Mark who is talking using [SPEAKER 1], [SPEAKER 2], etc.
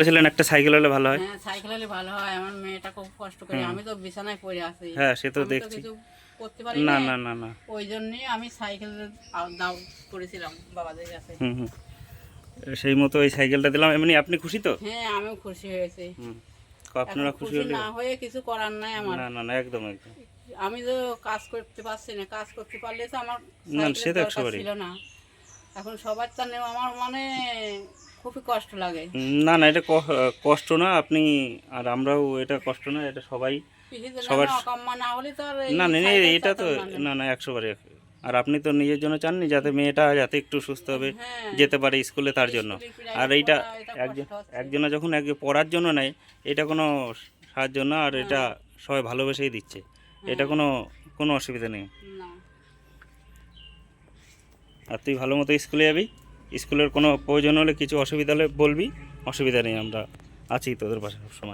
[SPEAKER 1] বলেছিলেন একটা সাইকেল হলে ভালো হয়।
[SPEAKER 2] হ্যাঁ সাইকেল হলে ভালো হয়। আমার মেয়েটা খুব কষ্ট করে। আমি তো বিছানায় পড়ে আছি।
[SPEAKER 1] হ্যাঁ সে তো দেখছি।
[SPEAKER 2] করতে পারি
[SPEAKER 1] না
[SPEAKER 2] না
[SPEAKER 1] না না।
[SPEAKER 2] ওই জন্যই আমি সাইকেল দাও করেছিলাম বাবাদের কাছে।
[SPEAKER 1] হুম হুম। সেই মতো ওই সাইকেলটা দিলাম। এমনি আপনি খুশি তো?
[SPEAKER 2] হ্যাঁ আমিও খুশি হয়েছি।
[SPEAKER 1] হুম। আপনারা খুশি হলে
[SPEAKER 2] না হয়ে কিছু করার নাই আমার।
[SPEAKER 1] না না না একদম একদম।
[SPEAKER 2] আমি তো কাজ করতে পারছি না। কাজ করতে পারলে তো আমার
[SPEAKER 1] না, সে তো একশোবারই।
[SPEAKER 2] ছিল না। এখন সবার জন্য আমার মানে খুবই কষ্ট লাগে।
[SPEAKER 1] না না এটা কষ্ট না আপনি আর আমরাও এটা কষ্ট না এটা সবাই সবার-
[SPEAKER 2] না
[SPEAKER 1] না এটা তো
[SPEAKER 2] না।
[SPEAKER 1] না একশো বারে আর আপনি তো নিজের জন্য চাননি যাতে মেয়েটা যাতে একটু সুস্থ হবে
[SPEAKER 2] হ্যাঁ।
[SPEAKER 1] যেতে পারে স্কুলে তার জন্য। আর এইটা একজন একজনে যখন এক পড়ার জন্য নেয় এটা কোনো সাহায্য না আর এটা সবাই ভালোবেসেই দিচ্ছে। এটা কোনো কোনো অসুবিধা নেই। আর তুই ভালো মতো স্কুলে যাবি? স্কুলের কোনো প্রয়োজন হলে কিছু অসুবিধা হলে বলবি, অসুবিধা নেই, আমরা আছি তোদের পাশে সব